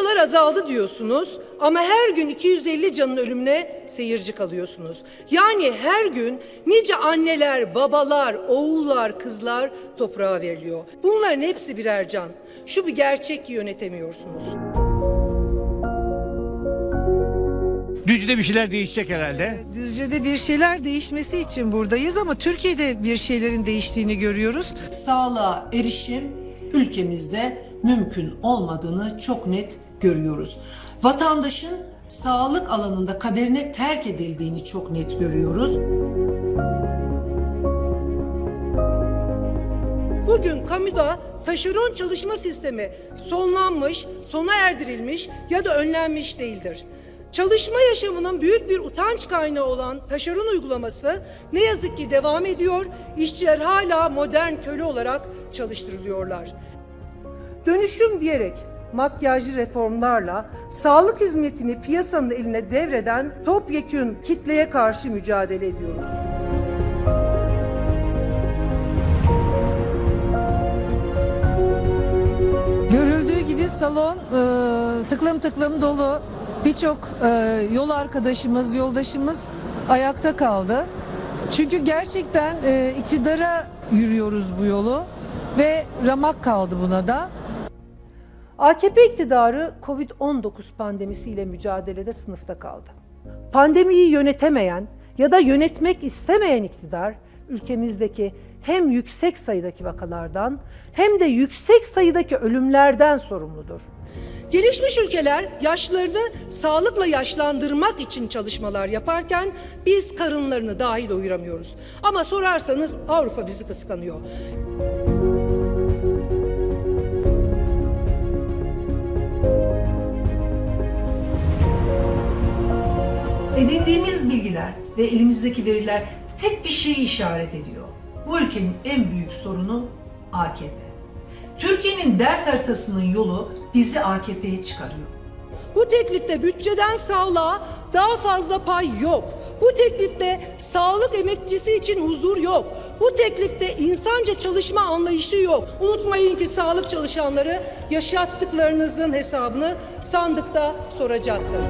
Vakalar azaldı diyorsunuz ama her gün 250 canın ölümüne seyirci kalıyorsunuz. Yani her gün nice anneler, babalar, oğullar, kızlar toprağa veriliyor. Bunların hepsi birer can. Şu bir gerçek ki yönetemiyorsunuz. Düzce'de bir şeyler değişecek herhalde. Düzce'de bir şeyler değişmesi için buradayız ama Türkiye'de bir şeylerin değiştiğini görüyoruz. sağlığa erişim ülkemizde mümkün olmadığını çok net görüyoruz. Vatandaşın sağlık alanında kaderine terk edildiğini çok net görüyoruz. Bugün kamuda taşeron çalışma sistemi sonlanmış, sona erdirilmiş ya da önlenmiş değildir. Çalışma yaşamının büyük bir utanç kaynağı olan taşeron uygulaması ne yazık ki devam ediyor. İşçiler hala modern köle olarak çalıştırılıyorlar. Dönüşüm diyerek makyajlı reformlarla sağlık hizmetini piyasanın eline devreden topyekün kitleye karşı mücadele ediyoruz. Görüldüğü gibi salon e, tıklım tıklım dolu. Birçok e, yol arkadaşımız, yoldaşımız ayakta kaldı. Çünkü gerçekten e, iktidara yürüyoruz bu yolu ve ramak kaldı buna da. AKP iktidarı Covid-19 pandemisiyle mücadelede sınıfta kaldı. Pandemiyi yönetemeyen ya da yönetmek istemeyen iktidar ülkemizdeki hem yüksek sayıdaki vakalardan hem de yüksek sayıdaki ölümlerden sorumludur. Gelişmiş ülkeler yaşlarını sağlıkla yaşlandırmak için çalışmalar yaparken biz karınlarını dahi doyuramıyoruz. Ama sorarsanız Avrupa bizi kıskanıyor. Edindiğimiz bilgiler ve elimizdeki veriler tek bir şeyi işaret ediyor. Bu ülkenin en büyük sorunu AKP. Türkiye'nin dert haritasının yolu bizi AKP'ye çıkarıyor. Bu teklifte bütçeden sağlığa daha fazla pay yok. Bu teklifte sağlık emekçisi için huzur yok. Bu teklifte insanca çalışma anlayışı yok. Unutmayın ki sağlık çalışanları yaşattıklarınızın hesabını sandıkta soracaktır.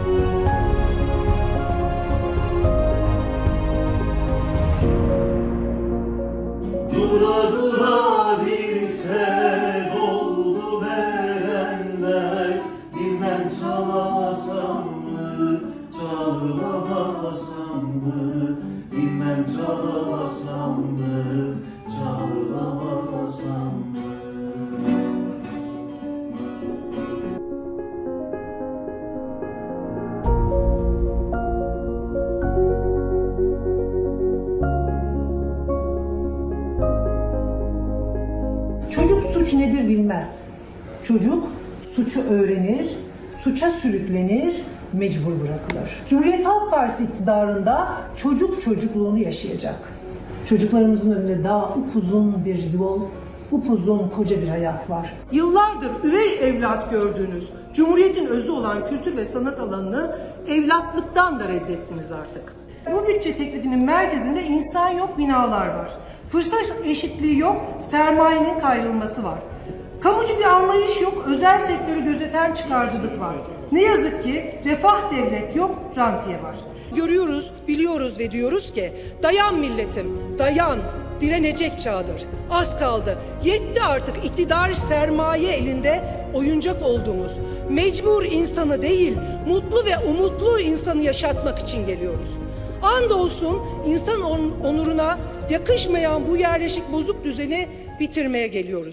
Bilmem çalasam mı, çalamasam mı Bilmem çalasam mı, çalamasam mı Çocuk suç nedir bilmez. Çocuk suçu öğrenir, suça sürüklenir, mecbur bırakılır. Cumhuriyet Halk Partisi iktidarında çocuk çocukluğunu yaşayacak. Çocuklarımızın önünde daha upuzun bir yol, upuzun koca bir hayat var. Yıllardır üvey evlat gördüğünüz Cumhuriyet'in özü olan kültür ve sanat alanını evlatlıktan da reddettiniz artık. Bu bütçe teklifinin merkezinde insan yok binalar var. Fırsat eşitliği yok, sermayenin kayrılması var. Kamucu bir anlayış yok, özel sektörü gözeten çıkarcılık var. Ne yazık ki refah devlet yok, rantiye var. Görüyoruz, biliyoruz ve diyoruz ki dayan milletim, dayan, direnecek çağdır. Az kaldı. Yetti artık iktidar sermaye elinde oyuncak olduğumuz. Mecbur insanı değil, mutlu ve umutlu insanı yaşatmak için geliyoruz. Andolsun insan on- onuruna yakışmayan bu yerleşik bozuk düzeni bitirmeye geliyoruz.